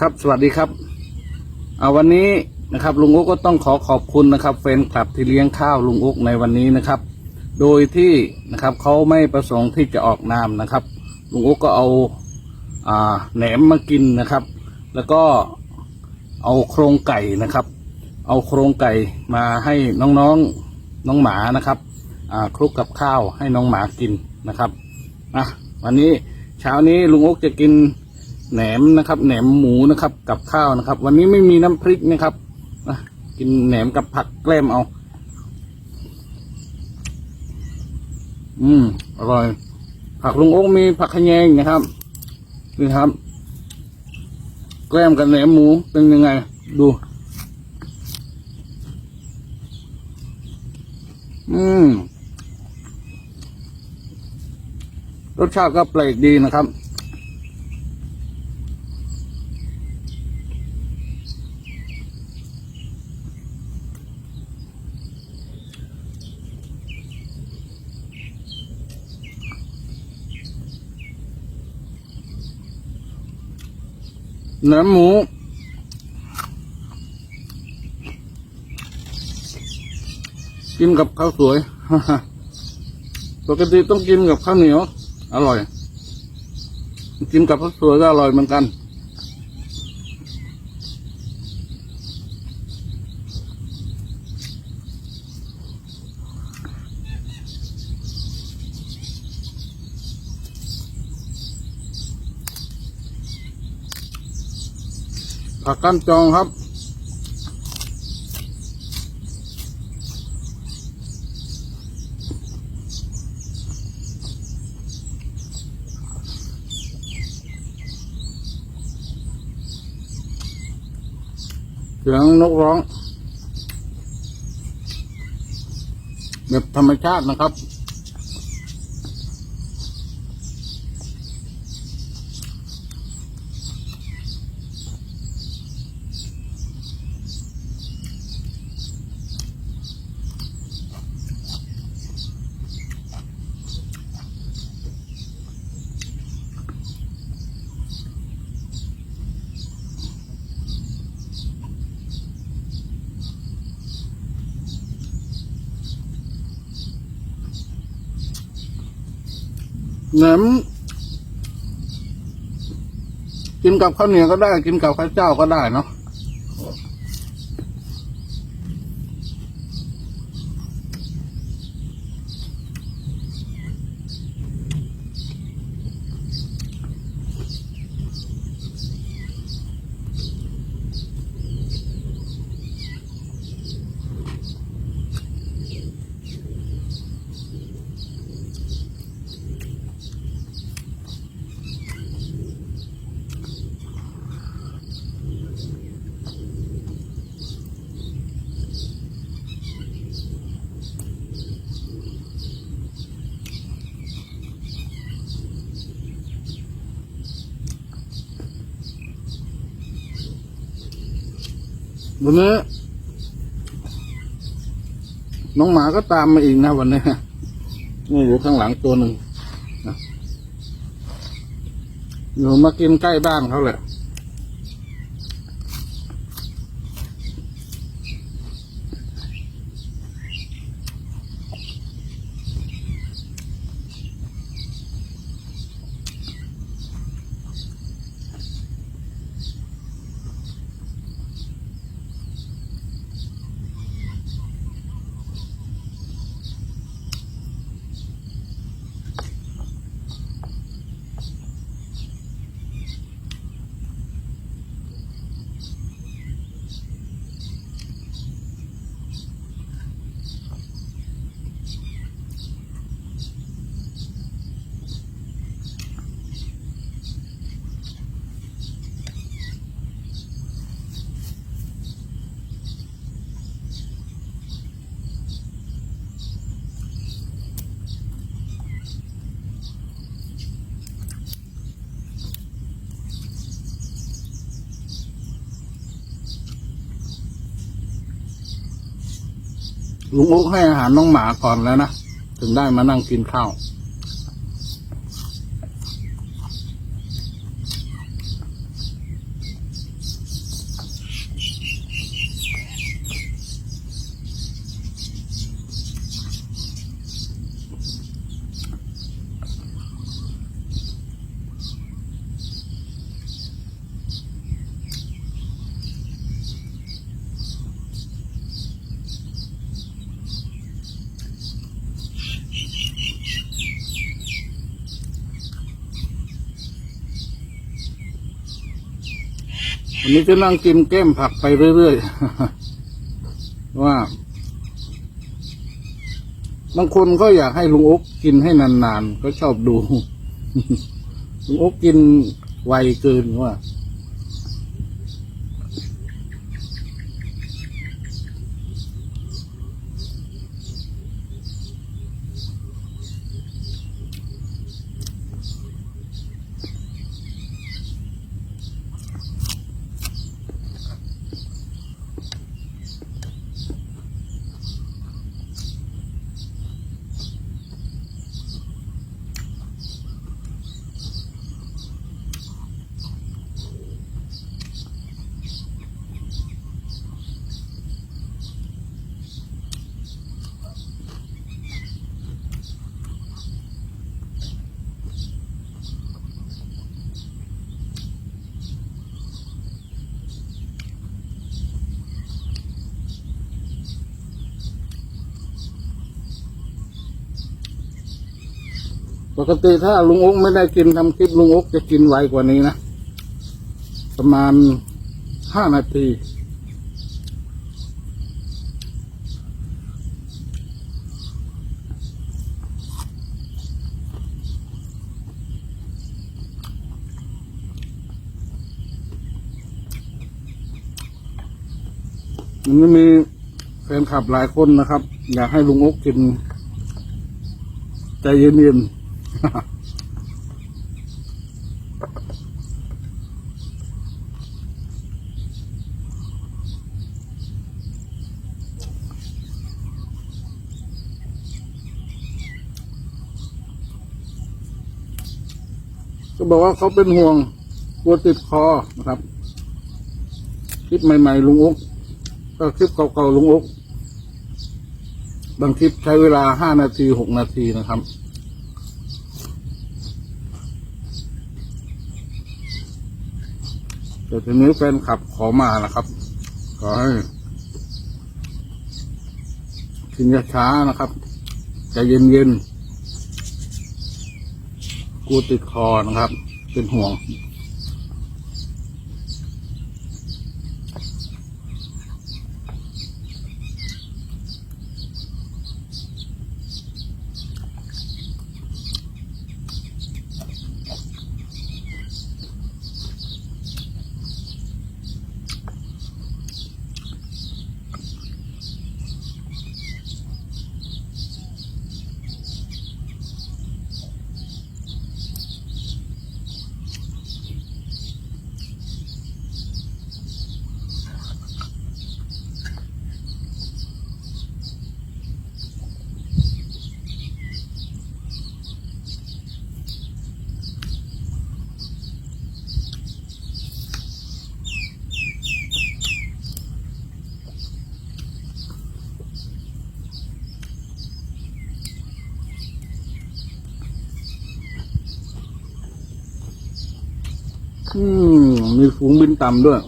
ครับสวัสดีครับเอาวันนี้นะครับลุงอุ๊กก็ต้องขอขอบคุณนะครับแฟนคลับที่เลี้ยงข้าวลุงอุ๊กในวันนี้นะครับ โดยที่นะครับเขาไม่ประสงค์ที่จะออกนามนะครับลุงอุ๊กก็เอาอ่าแหนมมากินนะครับ แล้วก็เอาโครงไก่นะครับ เอาโครงไก่มาให้น้องๆน้องหมานะครับอ่าคลุกกับข้าวให้น้องหมากินนะครับอะวันนี้เช้านี้ลุงอุ๊กจะกิน แหนมนะครับ แหนมหมูนะครับ กับข้าวนะครับ วันนี้ไม่มีน้ำพริกนะครับนะกินแหนมกับผักแกล้มเอา อืมอร่อย ผักลุงโอ๊กมีผักขยงนะครับนี่ครับ แกล้มกับแหนมหมูเป็นยังไง ดู อืมรสชาติก็แปลกดีนะครับ เนื้อหมู กินกับข้าวสวยปกติต้องกินกับข้าวเหนียว อร่อย กินกับข้าวสวยก็อร่อยเหมือนกัน ผักกั้นจองครับ เสียงนกร้อง แบบธรรมชาตินะครับ แหนมกินกับข้าวเหนียวก็ได้ กินกับข้าวเจ้าก็ได้เนาะ วันนี้น้องหมาก็ตามมาอีกนะวันนี้นี่อยู่ข้างหลังตัวหนึ่งอยู่มากินใกล้บ้านเขาแหละ ลุงอุ๊กให้อาหารน้องหมาก่อนแล้วนะ ถึงได้มานั่งกินข้าว วันนี้จะนั่งกินแก้มผักไปเรื่อยๆ ว่า บางคนก็อยากให้ลุงอุ๊กกินให้นานๆ ก็ชอบดู ลุงอุ๊กกินไวเกินว่า ปกติถ้าลุงอุ๊กไม่ได้กินทำคลิปลุงอุ๊กจะกินไวกว่านี้นะ ประมาณห้านาที มันมีแฟนคลับหลายคนนะครับ อยากให้ลุงอุ๊กกิน ใจเย็นๆ ก็บอกว่าเขาเป็นห่วงกลัวติดคอนะครับ คลิปใหม่ ๆ ลุงอุ๊กก็คลิปเก่าๆลุงอุ๊กบางคลิปใช้เวลาห้านาทีหกนาทีนะครับ แต่ทีนี้แฟนขับขอมานะครับ ขอให้กินช้าๆนะครับใจเย็นๆกูติดคอนะครับ เป็นห่วง อืมมีฝูงบินต่ำด้วย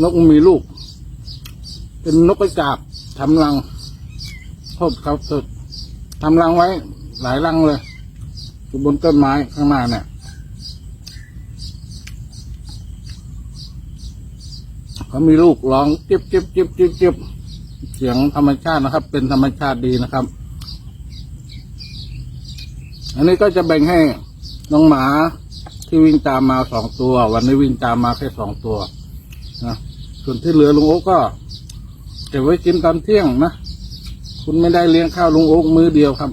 นกมีลูก เป็นนกกระจาบทำรังโทษเขาเถอะทำรังไว้ หลายรังเลยอยู่บนต้นไม้ข้างหน้าเนี่ยเขามีลูกร้องจ็บจ็บจ็บจ็บจ็บเสียงธรรมชาตินะครับ เป็นธรรมชาติดีนะครับ อันนี้ก็จะแบ่งให้น้องหมาที่วิ่งตามมาสองตัว วันนี้วิ่งตามมาแค่สองตัว นะส่วนที่เหลือลุงโอ๊กก็เก็บไว้กินตอนเที่ยงนะคุณไม่ได้เลี้ยงข้าวลุงโอ๊กมื้อเดียวครับ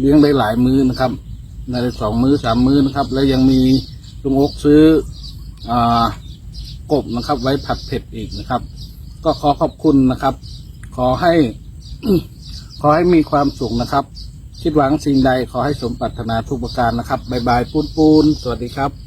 เลี้ยงได้หลายมื้อนะครับในสองมื้อสามมื้อนะครับ แล้วยังมีลุงโอ๊กซื้ออ่ากบนะครับ ไว้ผัดเผ็ดอีกนะครับ ก็ขอขอบคุณนะครับ ขอให้ ขอให้มีความสุขนะครับ คิดหวังสิ่งใดขอให้สมปรารถนาทุกประการนะครับบายบายปูนปูนสวัสดีครับ